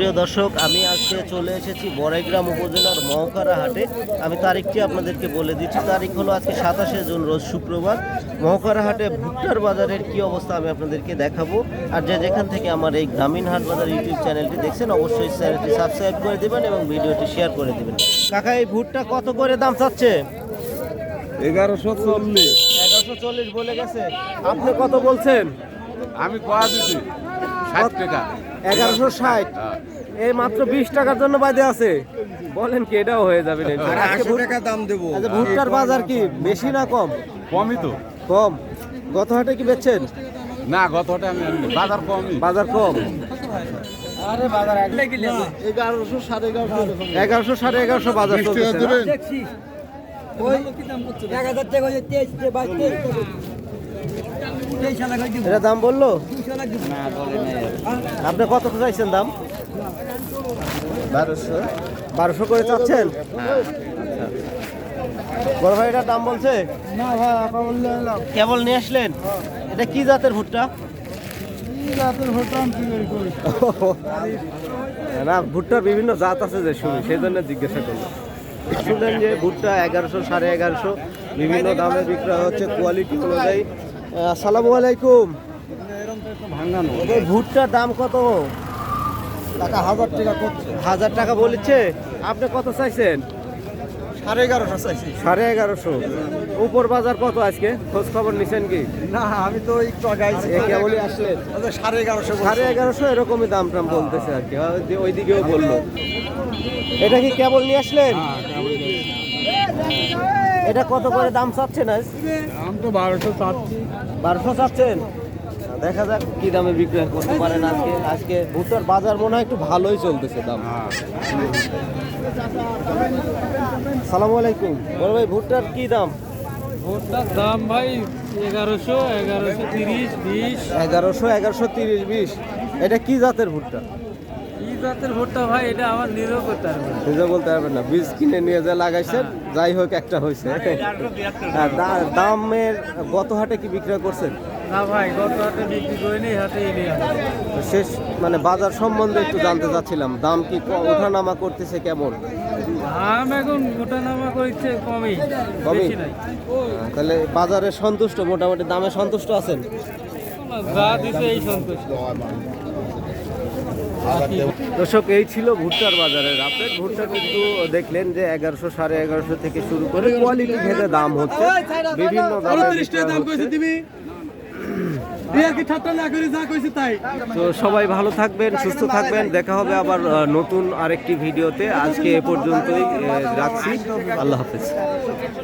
প্রিয় দর্শক আমি আজকে চলে এসেছি বড়াইগ্রাম উপজেলার মহকারা হাটে। আমি তারিখটি আপনাদেরকে বলে দিচ্ছি। তারিখ হলো আজকে সাতাশে জুন রোজ শুক্রবার। মহকারা হাটে ভুট্টার বাজারের কি অবস্থা আমি আপনাদেরকে দেখাবো। আর যে যেখান থেকে আমার এই গ্রামীণ হাট বাজার ইউটিউব চ্যানেলটি দেখছেন অবশ্যই চ্যানেলটি সাবস্ক্রাইব করে দেবেন এবং ভিডিওটি শেয়ার করে দেবেন। কাকা এই ভুট্টা কত করে দাম চাচ্ছে? এগারোশো চল্লিশ। এগারোশো চল্লিশ বলে গেছে। আপনি কত বলছেন? আমি কোয়া দিছি? ষাট টাকা। এগারোশো ষাট এই মাত্র বিশ টাকার জন্য বাদে আছে বলেন কি এটাও হয়ে যাবে টাকা দাম দেবো আচ্ছা ভুট্টার বাজার কি বেশি না কম কমই তো কম গত হাটে কি বেচছেন না গতটা আমি আনিনি। বাজার কমই বাজার কম এগারোশো সাড়ে এগারোশো এগারোশো সাড়ে এগারোশো বাজার? এটা দাম বলল আপনি কত চাইছেন দাম? বারোশো। বারোশো করে চাচ্ছেন? বড় ভাই এটার দাম বলছে? কেবল নিয়ে আসলেন? এটা কি জাতের ভুট্টা? না ভুট্টার বিভিন্ন জাত আছে যে শুনি সেই জন্য জিজ্ঞাসা করলাম। শুনলেন যে ভুট্টা এগারোশো সাড়ে এগারোশো বিভিন্ন দামে বিক্রয় হচ্ছে কোয়ালিটি অনুযায়ী। আসসালামু আলাইকুম। ভুট্টার দাম কত? টাকা হাজার টাকা করছে। হাজার টাকা বলেছে। আপনি কত চাইছেন? সাড়ে এগারোশো চাইছি। সাড়ে এগারোশো। উপর বাজার কত আজকে? খোঁজ খবর নিছেন কি? না আমি তো একটু আগে আইছি কেবলই আসলেন। আচ্ছা, সাড়ে এগারোশো সাড়ে এগারোশো এরকমই দাম টাম বলতেছে আর কি। ওই- ওই বলল। এটা কি কেবল নিয়ে আসলেন? এটা কত করে দাম চাচ্ছেন আজ? আমি তো বারোশো চাচ্ছি। বারোশো চাচ্ছেন? দেখা যাক কি দামে বিক্রয় করতে পারেন আজকে। আজকে ভুট্টার বাজার মনে হয় একটু ভালোই চলতেছে দাম। সালাম আলাইকুম। বড় ভাই ভুট্টার কি দাম? ভুট্টার দাম ভাই এগারোশো এগারোশো তিরিশ বিশ। এগারোশো এগারোশো তিরিশ বিশ। এটা কি জাতের ভুট্টা? জাতের ভোটটা ভাই এটা আমার নিজেও করতে পারবে না। বলতে পারবেন না। বীজ কিনে নিয়ে যা লাগাইছেন যাই হোক একটা হয়েছে আর দামের গত হাটে কি বিক্রয় করছেন? না ভাই গত হাটে বিক্রি শেষ মানে বাজার সম্বন্ধে একটু জানতে চাচ্ছিলাম দাম কি ওঠানামা করতেছে কেমন? দাম এখন ওটা করছে কমই কমই? বেশি নাই। আহ, তাহলে বাজারে সন্তুষ্ট মোটামুটি দামে সন্তুষ্ট আছেন? যা দিছে এই সন্তুষ্ট। দর্শক এই ছিল ভুট্টার বাজারের আপডেট ভুট্টা কিন্তু দেখলেন যে এগারোশো সাড়ে এগারোশো থেকে শুরু করে কোয়ালিটি ভেদে দাম হচ্ছে। বিভিন্ন দামে তো সবাই ভালো থাকবেন সুস্থ থাকবেন। দেখা হবে আবার নতুন আরেকটি ভিডিওতে। আজকে এ পর্যন্তই রাখছি। আল্লাহ হাফেজ।